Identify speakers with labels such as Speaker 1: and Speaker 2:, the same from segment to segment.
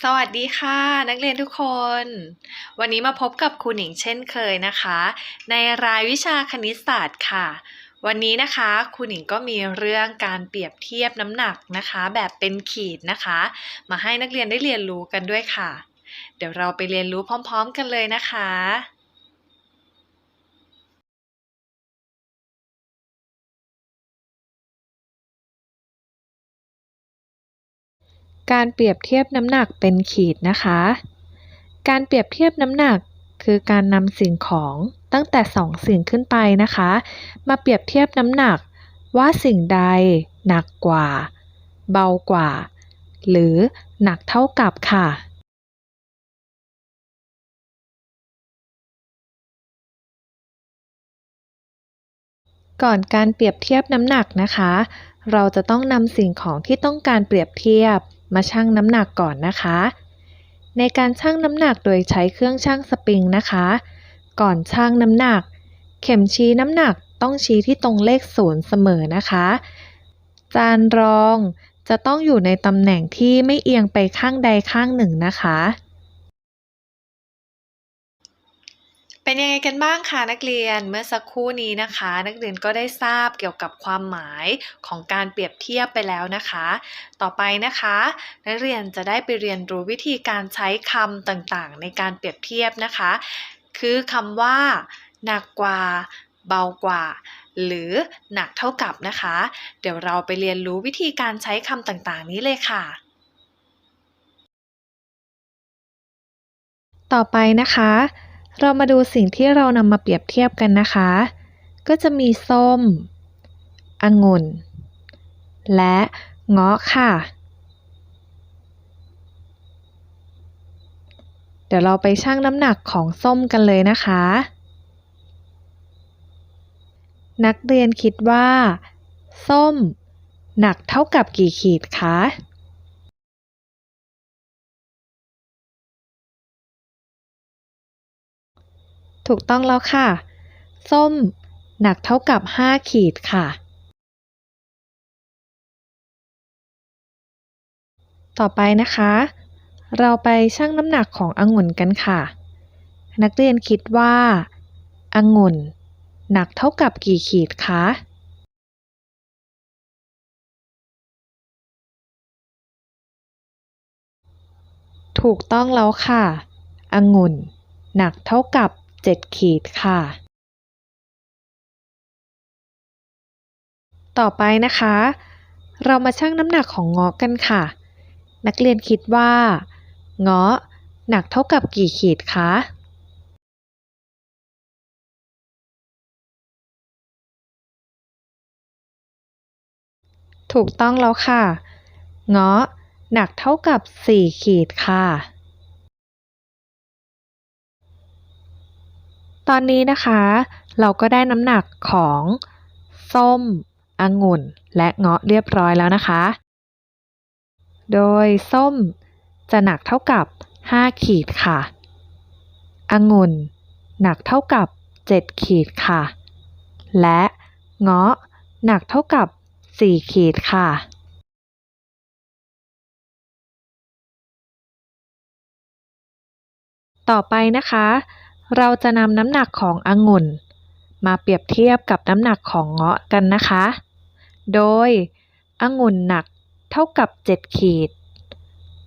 Speaker 1: สวัสดีค่ะ นักเรียนทุกคน วันนี้มาพบกับครูหนิงเช่นเคยนะคะ ในรายวิชาคณิตศาสตร์ค่ะ วันนี้นะคะครูหนิงก็มีเรื่องการเปรียบเทียบน้ำหนักนะคะ แบบเป็นขีดนะคะ มาให้นักเรียนได้เรียนรู้กันด้วยค่ะ เดี๋ยวเราไปเรียนรู้พร้อม ๆ กันเลยนะคะ การเปรียบเทียบน้ำหนักเป็นขีดนะคะ การเปรียบเทียบน้ำหนักคือการนำสิ่งของตั้งแต่สองสิ่งขึ้นไปนะคะ มาเปรียบเทียบน้ำหนักว่าสิ่งใดหนักกว่า เบากว่า หรือหนักเท่ากับค่ะ ก่อนการเปรียบเทียบน้ำหนักนะคะ เราจะต้องนำสิ่งของที่ต้องการเปรียบเทียบ มาชั่งน้ำหนักก่อนนะคะ ในการชั่งน้ำหนักโดยใช้เครื่องชั่งสปริงนะคะ ก่อนชั่งน้ำหนัก เข็มชี้น้ำหนักต้องชี้ที่ตรงเลขศูนย์เสมอนะคะ จานรองจะต้องอยู่ในตำแหน่งที่ไม่เอียงไปข้างใดข้างหนึ่งนะคะ เป็นยังไงกันบ้างคะนักเรียนเมื่อสักครู่นี้นะคะ นักเรียนก็ได้ทราบเกี่ยวกับความหมายของการเปรียบเทียบไปแล้วนะคะ ต่อไปนะคะ นักเรียนจะได้ไปเรียนรู้วิธีการใช้คำต่างๆ ในการเปรียบเทียบนะคะ คือคำว่าหนักกว่า เบากว่า หรือหนักเท่ากับนะคะ เดี๋ยวเราไปเรียนรู้วิธีการใช้คำต่างๆ นี้เลยค่ะต่อไปนะคะ เรามาดูสิ่งที่เรานำมาเปรียบเทียบกันนะคะ ก็จะมีส้ม องุ่น และเงาะค่ะ เดี๋ยวเราไปชั่งน้ำหนักของส้มกันเลยนะคะ นักเรียนคิดว่า ส้ม หนักเท่ากับกี่ขีดคะ ถูกต้องแล้วค่ะ ส้ม หนักเท่ากับ 5 ขีดค่ะ ต่อไปนะคะ เราไปชั่งน้ำหนักขององุ่นกันค่ะ นักเรียนคิดว่าองุ่น หนักเท่ากับกี่ขีดคะถูกต้องแล้วค่ะ องุ่น หนักเท่ากับ 7 ขีดค่ะ ต่อไปนะคะ เรามาชั่งน้ำหนักของเงาะกันค่ะ นักเรียนคิดว่า เงาะหนักเท่ากับกี่ขีดคะถูกต้องแล้วค่ะ เงาะหนักเท่ากับ 4 ขีดค่ะ ตอนนี้นะคะ เราก็ได้น้ำหนักของ ส้ม องุ่น และเงาะเรียบร้อยแล้วนะคะ โดยส้มจะหนักเท่ากับ 5 ขีดค่ะ องุ่น หนักเท่ากับ 7 ขีดค่ะ และเงาะหนักเท่ากับ 4 ขีดค่ะต่อไปนะคะ เราจะนำน้ำหนักขององุ่น มาเปรียบเทียบกับน้ำหนักของเงาะกันนะคะ โดยองุ่นหนักเท่ากับ 7 ขีด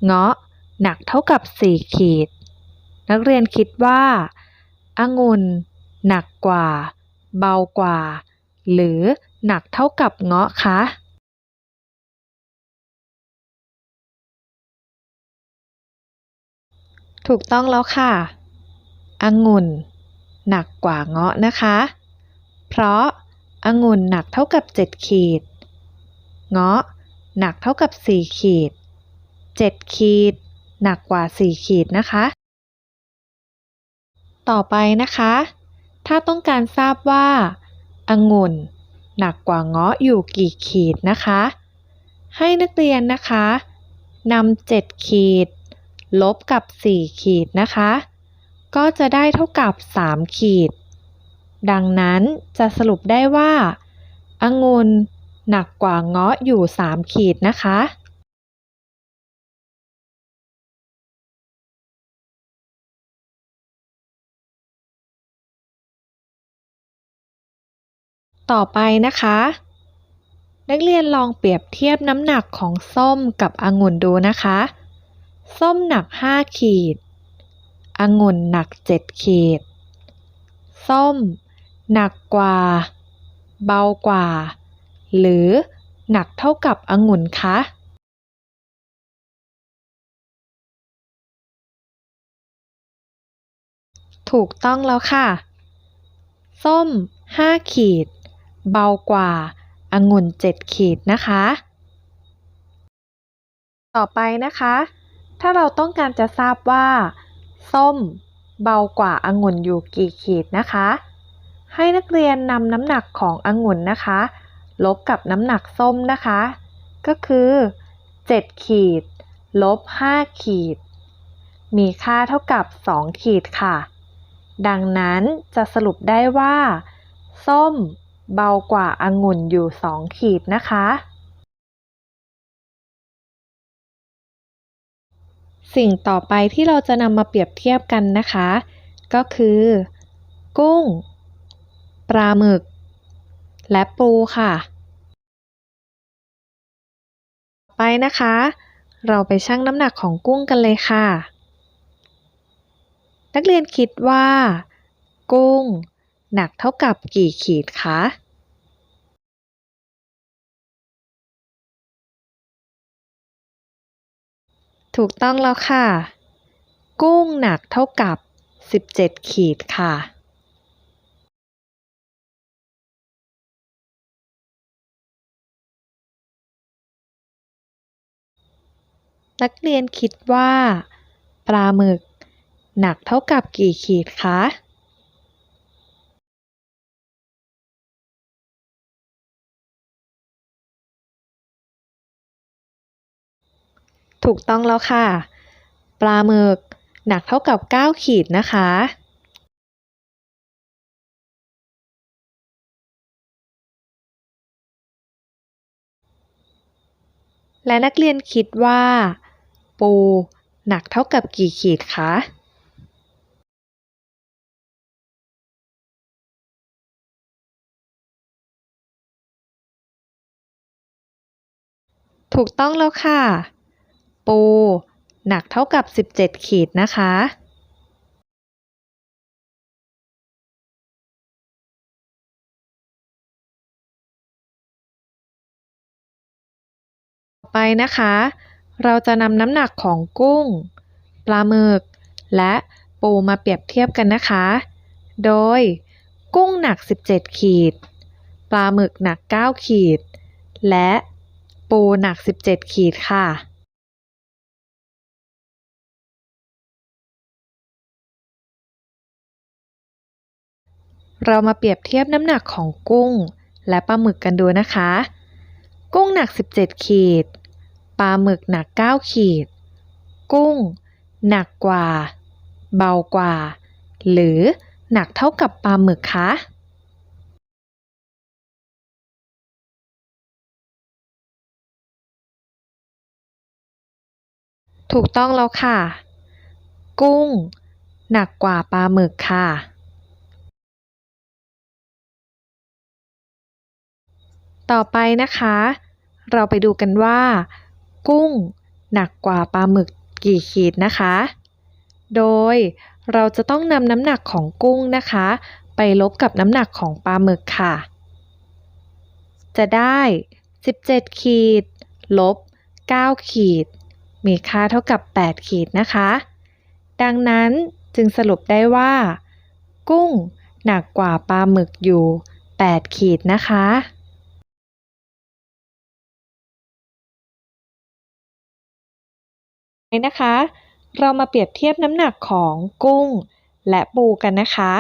Speaker 1: เงาะหนักเท่ากับ 4 ขีด นักเรียนคิดว่าองุ่นหนักกว่า เบากว่า หรือหนักเท่ากับเงาะคะถูกต้องแล้วค่ะ องุ่น หนักกว่าเงาะนะคะ เพราะองุ่นหนักเท่ากับ 7 ขีด เงาะหนักเท่ากับ 4 ขีด 7 ขีด หนักกว่า 4 ขีดนะคะ ต่อไปนะคะ ถ้าต้องการทราบว่าองุ่น หนักกว่าเงาะอยู่กี่ขีดนะคะ ให้นักเรียนนะคะนำ7ขีด ลบกับ 4 ขีดนะคะ ก็จะได้เท่ากับ 3 ขีด ดังนั้นจะสรุปได้ว่าองุ่นหนักกว่าเงาะอยู่ 3 ขีดนะคะ ต่อไปนะคะ นักเรียนลองเปรียบเทียบน้ำหนักของส้มกับองุ่นดูนะคะ ส้มหนัก 5 ขีด องุ่นหนัก7ขีด ส้ม หนักกว่า เบากว่า หรือหนักเท่ากับองุ่นคะ ถูกต้องแล้วค่ะ ส้ม5ขีด เบากว่าองุ่น7ขีดนะคะ ต่อไปนะคะ ถ้าเราต้องการจะทราบว่า ส้ม เบากว่าองุ่นอยู่กี่ขีดนะคะ ให้นักเรียนนำน้ำหนักขององุ่นนะคะ ลบกับน้ำหนักส้มนะคะ ก็คือ 7 ขีด ลบ 5 ขีด มีค่าเท่ากับ 2 ขีดค่ะ ดังนั้นจะสรุปได้ว่า ส้ม เบากว่าองุ่นอยู่ 2 ขีดนะคะ สิ่งต่อไปที่เราจะนำมาเปรียบเทียบกันนะคะ ก็คือ กุ้ง ปลาหมึก และปูค่ะ ไปนะคะ เราไปชั่งน้ำหนักของกุ้งกันเลยค่ะ นักเรียนคิดว่า กุ้ง หนักเท่ากับกี่ขีดคะ ถูกต้องแล้วค่ะ กุ้งหนักเท่ากับ 17 ขีดค่ะ นักเรียนคิดว่า ปลาหมึก หนักเท่ากับกี่ขีดคะ ถูกต้องแล้วค่ะ ปลาหมึกหนักเท่ากับ 9 ขีดนะคะ และนักเรียนคิดว่า ปูหนักเท่ากับกี่ขีดคะถูกต้องแล้วค่ะ ปู หนักเท่ากับ 17 ขีดนะคะ ต่อไปนะคะ เราจะนำน้ำหนักของกุ้ง ปลาหมึก และปูมาเปรียบเทียบกันนะคะ โดยกุ้งหนัก 17 ขีด ปลาหมึกหนัก 9 ขีด และปูหนัก 17 ขีดค่ะ เรามาเปรียบเทียบน้ำหนักของกุ้ง และปลาหมึกกันดูนะคะ กุ้งหนัก 17 ขีด ปลาหมึกหนัก 9 ขีด กุ้ง หนักกว่า เบากว่า หรือหนักเท่ากับปลาหมึกคะถูกต้องแล้วค่ะ กุ้ง หนักกว่าปลาหมึกค่ะ ต่อไปนะคะ เราไปดูกันว่า กุ้งหนักกว่าปลาหมึกกี่ขีดนะคะ โดยเราจะต้องนำน้ำหนักของกุ้งนะคะ ไปลบกับน้ำหนักของปลาหมึกค่ะ จะได้ 17 ขีด ลบ 9 ขีด มีค่าเท่ากับ 8 ขีดนะคะ ดังนั้นจึงสรุปได้ว่า กุ้งหนักกว่าปลาหมึกอยู่ 8 ขีดนะคะ นะคะ เรามาเปรียบเทียบน้ำหนักของกุ้งและปูกันนะคะ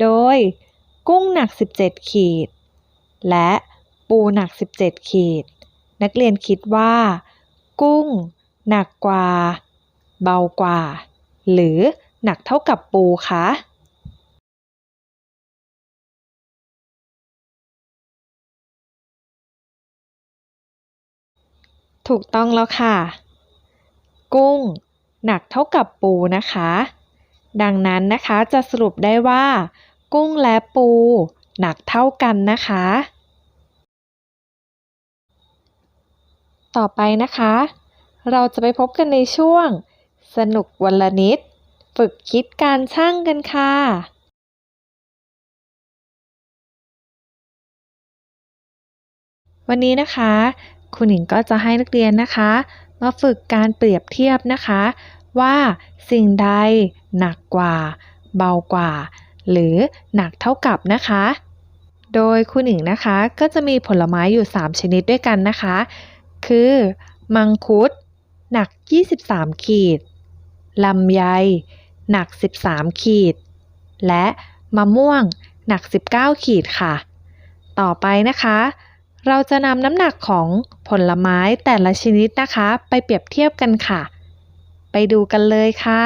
Speaker 1: โดยกุ้งหนัก 17 ขีด และปูหนัก 17 ขีด นักเรียนคิดว่า กุ้ง หนักกว่า เบากว่า หรือหนักเท่ากับปูคะถูกต้องแล้วค่ะ กุ้ง หนักเท่ากับปูนะคะ ดังนั้นนะคะจะสรุปได้ว่า กุ้งและปู หนักเท่ากันนะคะ ต่อไปนะคะ เราจะไปพบกันในช่วง สนุกวันละนิด ฝึกคิดการช่างกันค่ะวันนี้นะคะ คุณหญิงก็จะให้นักเรียนนะคะ มาฝึกการเปรียบเทียบนะคะ ว่าสิ่งใดหนักกว่า เบากว่า หรือหนักเท่ากับนะคะ โดยคุณหญิงนะคะก็จะมีผลไม้อยู่ 3 ชนิดด้วยกันนะคะ คือมังคุด หนัก 23 ขีดลำไย หนัก 13 ขีด และมะม่วง หนัก 19 ขีดค่ะ ต่อไปนะคะ เราจะนำน้ำหนักของผลไม้แต่ละชนิดนะคะ ไปเปรียบเทียบกันค่ะ ไปดูกันเลยค่ะ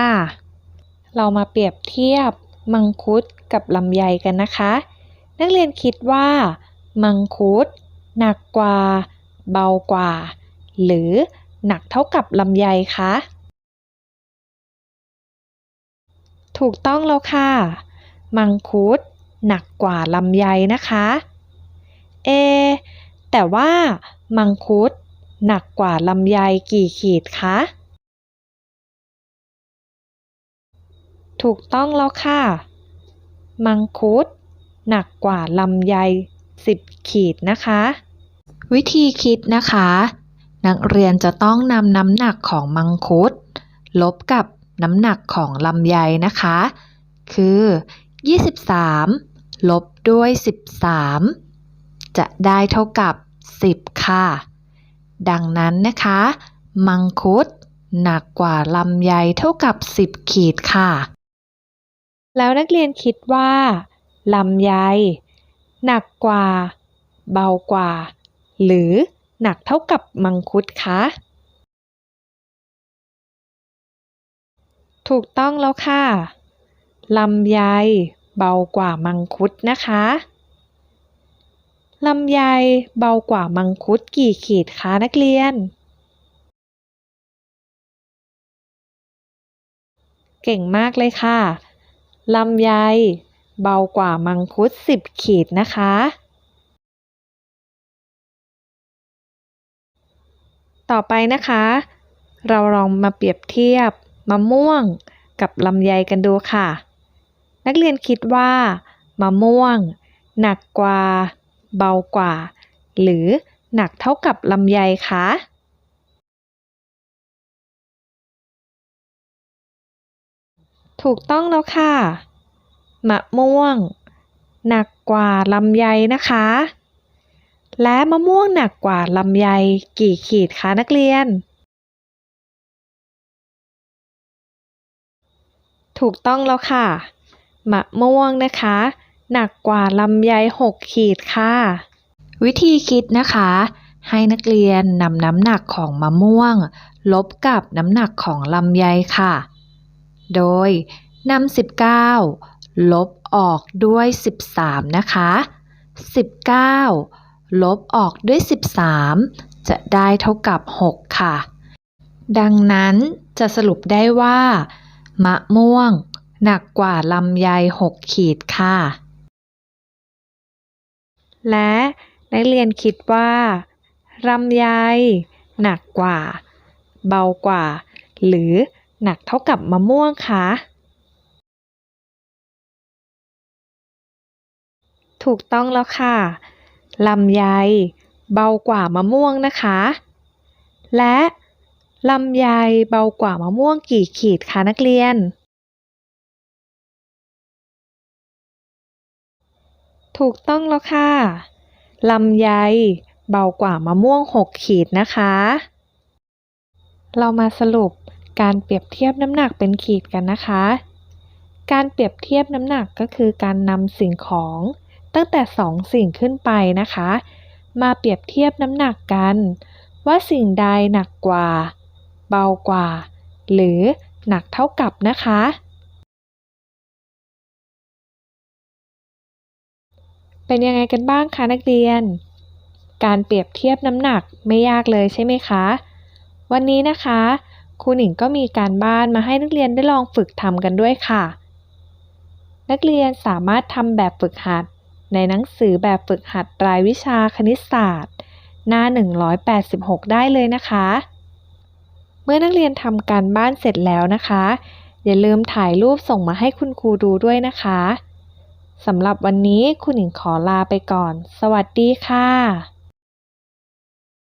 Speaker 1: เรามาเปรียบเทียบ มังคุดกับลำไยกันนะคะ นักเรียนคิดว่า มังคุด หนักกว่า เบากว่า หรือหนักเท่ากับลำไยคะถูกต้องแล้วค่ะ มังคุด หนักกว่าลำไยนะคะ เอ แต่ว่ามังคุดหนักกว่าลำไยกี่ขีดคะ ถูกต้องแล้วค่ะ มังคุดหนักกว่าลำไย10 ขีดนะคะ วิธีคิดนะคะ นักเรียนจะต้องนำน้ำหนักของมังคุด ลบกับน้ำหนักของลำไยนะคะ คือ 23 ลบด้วย 13 จะได้เท่ากับ 10 ค่ะ ดังนั้นนะคะ มังคุดหนักกว่าลำไยเท่ากับ 10 ขีดค่ะ แล้วนักเรียนคิดว่าลำไย หนักกว่า เบากว่า หรือหนักเท่ากับมังคุดคะถูกต้องแล้วค่ะ ลำไยเบากว่ามังคุดนะคะ ลำไยเบากว่ามังคุดกี่ขีดคะนักเรียน เก่งมากเลยค่ะ ลำไยเบากว่ามังคุด10ขีดนะคะ ต่อไปนะคะ เราลองมาเปรียบเทียบมะม่วงกับลำไยกันดูค่ะ นักเรียนคิดว่ามะม่วง หนักกว่า เบากว่า หรือหนักเท่ากับลำไยคะถูกต้องแล้วค่ะ มะม่วง หนักกว่าลำไยนะคะ และมะม่วงหนักกว่าลำไยกี่ขีดคะนักเรียน ถูกต้องแล้วค่ะ มะม่วงนะคะ หนักกว่าลำไย6ขีดค่ะ วิธีคิดนะคะ ให้นักเรียนนำน้ำหนักของมะม่วง ลบกับน้ำหนักของลำไยค่ะ โดยนำ19 ลบออกด้วย 13 นะคะ 19 ลบออกด้วย 13 จะได้เท่ากับ 6 ค่ะ ดังนั้นจะสรุปได้ว่า มะม่วงหนักกว่าลำไย 6 ขีดค่ะ และนักเรียนคิดว่าลำไยหนักกว่า เบากว่า หรือหนักเท่ากับมะม่วงคะถูกต้องแล้วค่ะลำไยเบากว่ามะม่วงนะคะ และลำไยเบากว่ามะม่วงกี่ขีดคะนักเรียน ถูกต้องแล้วค่ะลำไยเบากว่ามะม่วง 6 ขีดนะคะ เรามาสรุปการเปรียบเทียบน้ำหนักเป็นขีดกันนะคะ การเปรียบเทียบน้ำหนักก็คือการนำสิ่งของตั้งแต่ 2 สิ่งขึ้นไปนะคะ มาเปรียบเทียบน้ำหนักกัน ว่าสิ่งใดหนักกว่า เบากว่า หรือหนักเท่ากับนะคะ เป็นยังไงกันบ้างคะนักเรียน การเปรียบเทียบน้ำหนักไม่ยากเลยใช่ไหมคะ วันนี้นะคะครูหนิงก็มีการบ้านมาให้นักเรียนได้ลองฝึกทำกันด้วยค่ะ นักเรียนสามารถทำแบบฝึกหัด ในหนังสือแบบฝึกหัดรายวิชาคณิตศาสตร์ หน้า 186 ได้เลยนะคะ เมื่อนักเรียนทำการบ้านเสร็จแล้วนะคะ อย่าลืมถ่ายรูปส่งมาให้คุณครูดูด้วยนะคะ สำหรับวันนี้คุณหญิงขอลาไปก่อน สวัสดีค่ะ